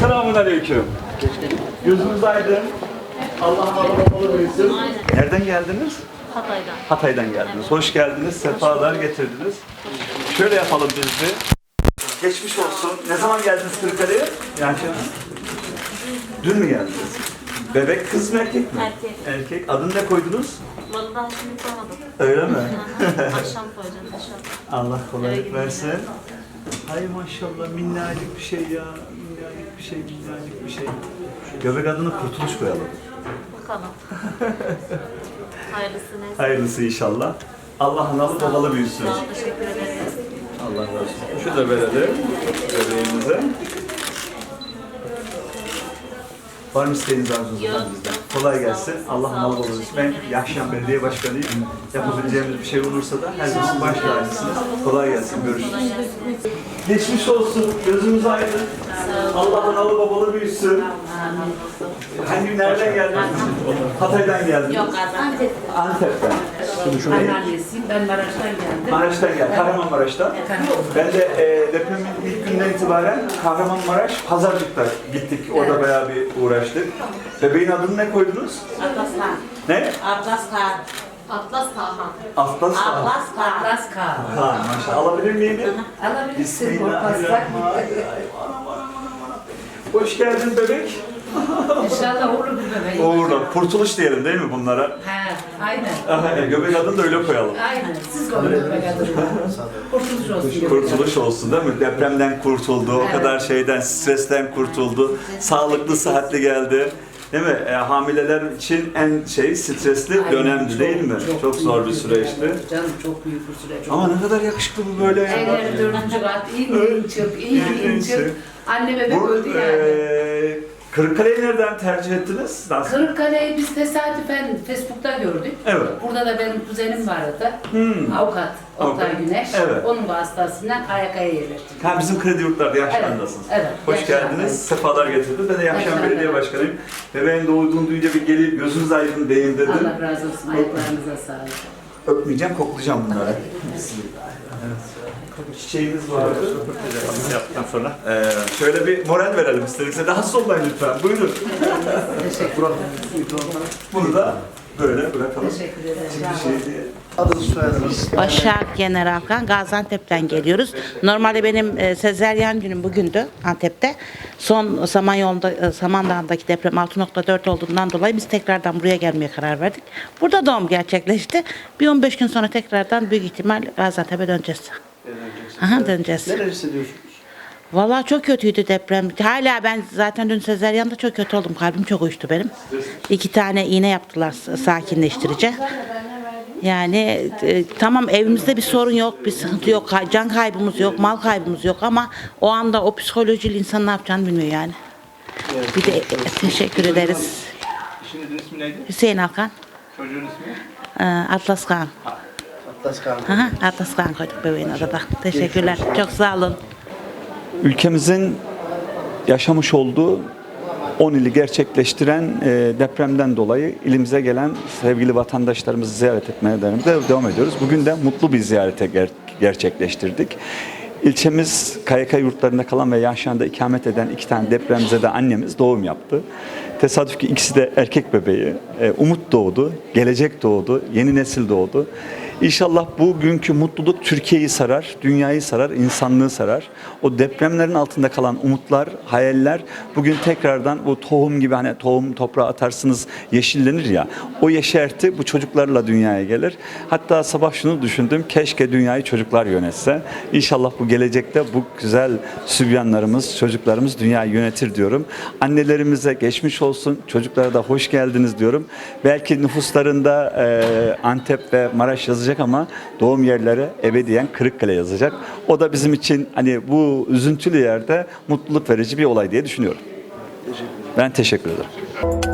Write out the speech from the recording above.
Selamun aleyküm. Gözünüz aydın. Allah babalı büyüsün. Nereden geldiniz? Hatay'dan. Hatay'dan geldiniz. Hoş geldiniz. Sefalar getirdiniz. Şöyle yapalım biz de. Geçmiş olsun. Ne zaman geldiniz Kırıkkale'ye? Yani Dün mü geldiniz? Bebek kız mı erkek mi? Erkek. Erkek. Adını ne koydunuz? Vallahi şimdi koymadım. Öyle mi? Akşam koyacağım inşallah. Allah kolaylık versin. Hay maşallah minnacık bir şey ya. Bir şey, minnacık bir şey. Göbek adını kurtuluş koyalım. Bakalım. Hayırlısı neyse. Hayırlısı inşallah. Allah analı babalı büyüsün. Teşekkür ederiz. Allah razı olsun. Şu da verelim bebeğimize. Var mı isteğiniz arzunuz Yok, bizden? Kolay gelsin. Allah mal. Teşekkür Ben. Yaşayan Belediye Başkanıyım. Yapabileceğimiz bir şey olursa da her zaman baş tacısınız. Kolay gelsin. Görüşürüz. Geçmiş olsun. Gözümüz aydın. Allah analı babalı büyüsün. Hangi nereden geldiniz? Hatay'dan geldiniz. Yok Gaziantep. Antep'ten. Ben annesiyim, ben Maraş'tan geldim. Maraş'tan geldim. Kahramanmaraş'tan. Ben de e, depremin ilk günden itibaren Kahramanmaraş, Pazarcık'ta gittik. Orada bayağı bir uğraştık. Bebeğin adını ne koydunuz? Atlaslan. Ne? Atlaslan. Atlas Tahan. Atlas Dağ. Atlaslan. Atlaska. Ha, maşallah. Alabilir miyim? Alabilirsin. Bismillahirrahmanirrahim. Hoş geldin bebek. İnşallah olur bir bebeğim. Uğurla. Kurtuluş diyelim değil mi bunlara? He, aynen. Aha, göbek adını da öyle koyalım. Aynen. Siz koyun bebek adını. Kurtuluş olsun. Kurtuluş olsun değil mi? Depremden kurtuldu, o kadar şeyden, stresten kurtuldu. Sağlıklı, sıhhatli geldi. Değil mi? E, hamileler için en şey stresli Aynen, dönemdi çok- değil mi? Çok, büyük zor bir bir süreçti. Canım çok büyük bir süreç. Ama ne kadar yakışıklı bu böyle ya. Evleri dördüncü kat, iyi iyi çık, iyi iyi çık. Anne bebek Bu, öldü yani. e, Kırıkkale'yi nereden tercih ettiniz? Nasıl? Kırıkkale'yi biz tesadüfen Facebook'ta gördük. Evet. Burada da benim kuzenim vardı. Hmm. Avukat Oktay Avukat. Güneş. Evet. Onun vasıtasıyla Kayakaya yerleştirdik. Ha bizim kredi yurtlarda yaşlandasınız. Evet, evet, Hoş yaşlandayım. geldiniz. Sefalar getirdiniz. Ben de Yaşayan Yaşlandayım. Belediye Başkanıyım. Bebeğin doğduğunu duyunca bir gelip gözünüz aydın deyin dedim. Allah razı olsun. Ayaklarınıza sağlık. Öpmeyeceğim, koklayacağım bunları. Çiçeğimiz vardı. Röportajı yaptıktan sonra. Ee, şöyle bir moral verelim istedik. Size rahatsız olmayın lütfen. Buyurun. Teşekkür ederim. Bunu da böyle bırakalım. Teşekkür ederim. Şimdi şey. Başak General Kan Gaziantep'ten geliyoruz. Normalde benim e, sezeryan günüm bugündü Antep'te. Son Samanyolu'nda, e, Samandağ'daki deprem 6.4 olduğundan dolayı biz tekrardan buraya gelmeye karar verdik. Burada doğum gerçekleşti. Bir 15 gün sonra tekrardan büyük ihtimal Gaziantep'e döneceğiz. Aha döneceğiz. Neler hissediyorsunuz? Vallahi çok kötüydü deprem. Hala ben zaten dün sezeryanda çok kötü oldum. Kalbim çok uyuştu benim. İki tane iğne yaptılar sakinleştirici. Yani e, tamam evimizde bir sorun yok, bir sıkıntı yok, can kaybımız yok, mal kaybımız yok ama o anda o psikolojiyle insan ne yapacağını bilmiyor yani. Bir de e, teşekkür ederiz. İşinizin ismi neydi? Hüseyin Alkan, Çocuğun ismi? e, Atlas Kağan. Atlas Kağan. Aha, Atlas Kağan koyduk bebeğin adada. Teşekkürler. Çok sağ olun. Ülkemizin yaşamış olduğu 10 ili gerçekleştiren e, depremden dolayı ilimize gelen sevgili vatandaşlarımızı ziyaret etmeye de devam ediyoruz. Bugün de mutlu bir ziyarete ger- gerçekleştirdik. İlçemiz KYK yurtlarında kalan ve yaşanda ikamet eden iki tane depremzede annemiz doğum yaptı. Tesadüf ki ikisi de erkek bebeği. E, umut doğdu, gelecek doğdu, yeni nesil doğdu. İnşallah bugünkü mutluluk Türkiye'yi sarar, dünyayı sarar, insanlığı sarar. O depremlerin altında kalan umutlar, hayaller bugün tekrardan bu tohum gibi hani tohum toprağa atarsınız yeşillenir ya. O yeşerti bu çocuklarla dünyaya gelir. Hatta sabah şunu düşündüm. Keşke dünyayı çocuklar yönetse. İnşallah bu gelecekte bu güzel sübyanlarımız, çocuklarımız dünyayı yönetir diyorum. Annelerimize geçmiş olsun. Çocuklara da hoş geldiniz diyorum. Belki nüfuslarında e, Antep ve Maraş yazacak ama doğum yerleri ebediyen Kırıkkale yazacak. O da bizim için hani bu üzüntülü yerde mutluluk verici bir olay diye düşünüyorum. Ben teşekkür ederim.